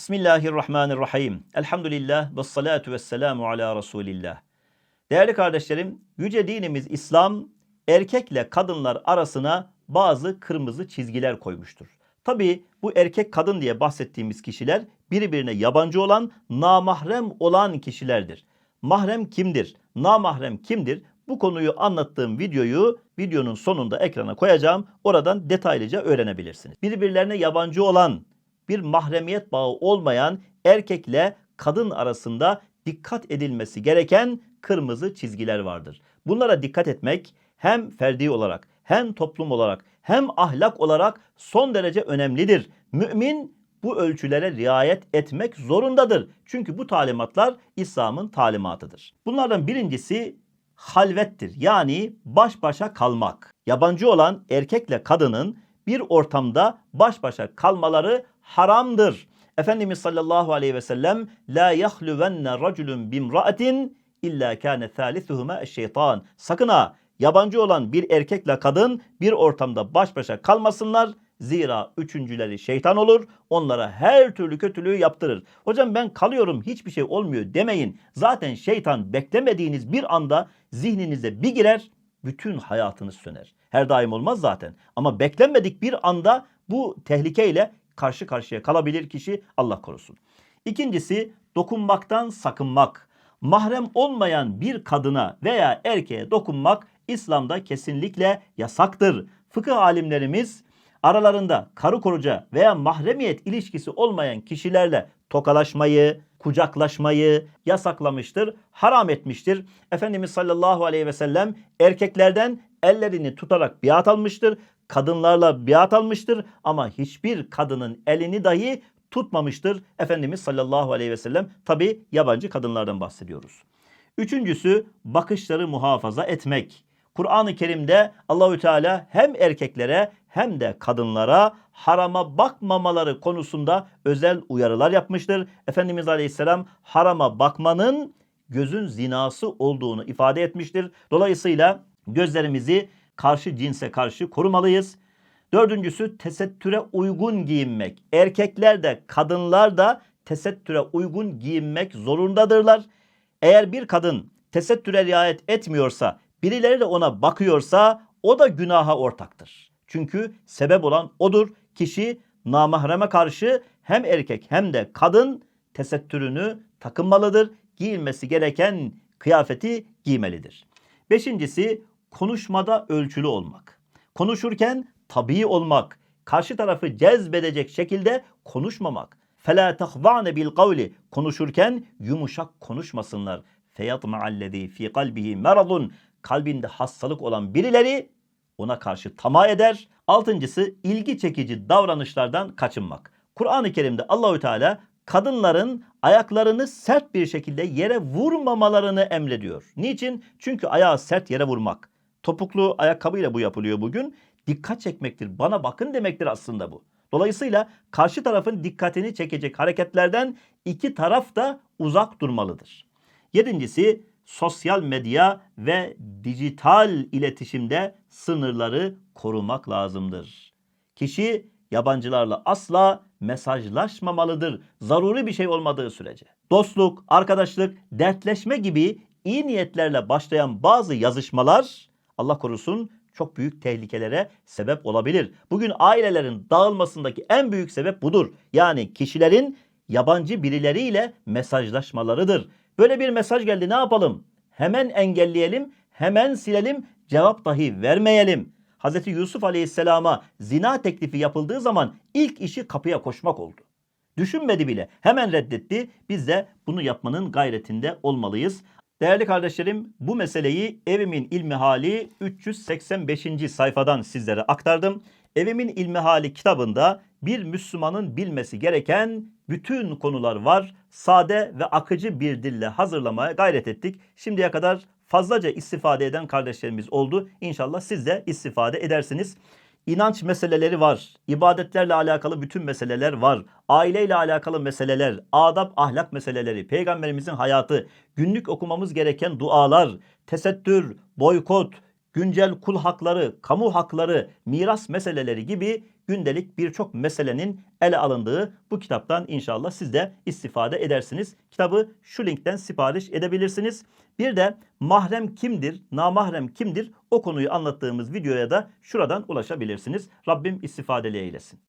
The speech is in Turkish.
Bismillahirrahmanirrahim. Elhamdülillah ve salatu ve selamu ala Resulillah. Değerli kardeşlerim, yüce dinimiz İslam erkekle kadınlar arasına bazı kırmızı çizgiler koymuştur. Tabii bu erkek kadın diye bahsettiğimiz kişiler birbirine yabancı olan, namahrem olan kişilerdir. Mahrem kimdir? Namahrem kimdir? Bu konuyu anlattığım videoyu videonun sonunda ekrana koyacağım. Oradan detaylıca öğrenebilirsiniz. Birbirlerine yabancı olan, bir mahremiyet bağı olmayan erkekle kadın arasında dikkat edilmesi gereken kırmızı çizgiler vardır. Bunlara dikkat etmek hem ferdi olarak hem toplum olarak hem ahlak olarak son derece önemlidir. Mümin bu ölçülere riayet etmek zorundadır. Çünkü bu talimatlar İslam'ın talimatıdır. Bunlardan birincisi halvettir. Yani baş başa kalmak. Yabancı olan erkekle kadının bir ortamda baş başa kalmaları haramdır. Efendimiz sallallahu aleyhi ve sellem la yahluvenne raculun bimraatin illa kâne thâlisuhuma şeytan. Sakın ha yabancı olan bir erkekle kadın bir ortamda baş başa kalmasınlar. Zira üçüncüleri şeytan olur. Onlara her türlü kötülüğü yaptırır. Hocam ben kalıyorum hiçbir şey olmuyor demeyin. Zaten şeytan beklemediğiniz bir anda zihninize bir girer bütün hayatınız söner. Her daim olmaz zaten. Ama beklenmedik bir anda bu tehlikeyle karşı karşıya kalabilir kişi Allah korusun. İkincisi dokunmaktan sakınmak. Mahrem olmayan bir kadına veya erkeğe dokunmak İslam'da kesinlikle yasaktır. Fıkıh alimlerimiz aralarında karı koruca veya mahremiyet ilişkisi olmayan kişilerle tokalaşmayı, kucaklaşmayı yasaklamıştır, haram etmiştir. Efendimiz sallallahu aleyhi ve sellem erkeklerden ellerini tutarak biat almıştır. Kadınlarla biat almıştır ama hiçbir kadının elini dahi tutmamıştır. Efendimiz sallallahu aleyhi ve sellem tabi yabancı kadınlardan bahsediyoruz. Üçüncüsü bakışları muhafaza etmek. Kur'an-ı Kerim'de Allahü Teala hem erkeklere hem de kadınlara harama bakmamaları konusunda özel uyarılar yapmıştır. Efendimiz Aleyhisselam harama bakmanın gözün zinası olduğunu ifade etmiştir. Dolayısıyla gözlerimizi karşı cinse karşı korumalıyız. Dördüncüsü tesettüre uygun giyinmek. Erkekler de kadınlar da tesettüre uygun giyinmek zorundadırlar. Eğer bir kadın tesettüre riayet etmiyorsa, birileri de ona bakıyorsa o da günaha ortaktır. Çünkü sebep olan odur. Kişi namahreme karşı hem erkek hem de kadın tesettürünü takınmalıdır. Giyilmesi gereken kıyafeti giymelidir. Beşincisi konuşmada ölçülü olmak. Konuşurken tabii olmak. Karşı tarafı cezbedecek şekilde konuşmamak. فَلَا تَخْضَعْنَ بِالْقَوْلِ Konuşurken yumuşak konuşmasınlar. فَيَطْمَعَ الَّذ۪ي ف۪ي قَلْبِهِ مَرَضٌ Kalbinde hastalık olan birileri ona karşı tamah eder. Altıncısı ilgi çekici davranışlardan kaçınmak. Kur'an-ı Kerim'de Allahü Teala kadınların ayaklarını sert bir şekilde yere vurmamalarını emrediyor. Niçin? Çünkü ayağı sert yere vurmak. Topuklu ayakkabıyla bu yapılıyor bugün. Dikkat çekmektir. Bana bakın demektir aslında bu. Dolayısıyla karşı tarafın dikkatini çekecek hareketlerden iki taraf da uzak durmalıdır. Yedincisi sosyal medya ve dijital iletişimde sınırları korumak lazımdır. Kişi yabancılarla asla mesajlaşmamalıdır. Zaruri bir şey olmadığı sürece. Dostluk, arkadaşlık, dertleşme gibi iyi niyetlerle başlayan bazı yazışmalar Allah korusun çok büyük tehlikelere sebep olabilir. Bugün ailelerin dağılmasındaki en büyük sebep budur. Yani kişilerin yabancı birileriyle mesajlaşmalarıdır. Böyle bir mesaj geldi ne yapalım? Hemen engelleyelim, hemen silelim, cevap dahi vermeyelim. Hz. Yusuf Aleyhisselam'a zina teklifi yapıldığı zaman ilk işi kapıya koşmak oldu. Düşünmedi bile. Hemen reddetti. Biz de bunu yapmanın gayretinde olmalıyız. Değerli kardeşlerim bu meseleyi Evimin İlmi Hali 385. sayfadan sizlere aktardım. Evimin İlmi Hali kitabında bir Müslümanın bilmesi gereken bütün konular var. Sade ve akıcı bir dille hazırlamaya gayret ettik. Şimdiye kadar fazlaca istifade eden kardeşlerimiz oldu. İnşallah siz de istifade edersiniz. İnanç meseleleri var. ibadetlerle alakalı bütün meseleler var. Aileyle alakalı meseleler, adab, ahlak meseleleri, peygamberimizin hayatı, günlük okumamız gereken dualar, tesettür, boykot, güncel kul hakları, kamu hakları, miras meseleleri gibi gündelik birçok meselenin ele alındığı bu kitaptan inşallah siz de istifade edersiniz. Kitabı şu linkten sipariş edebilirsiniz. Bir de mahrem kimdir, namahrem kimdir o konuyu anlattığımız videoya da şuradan ulaşabilirsiniz. Rabbim istifadeli eylesin.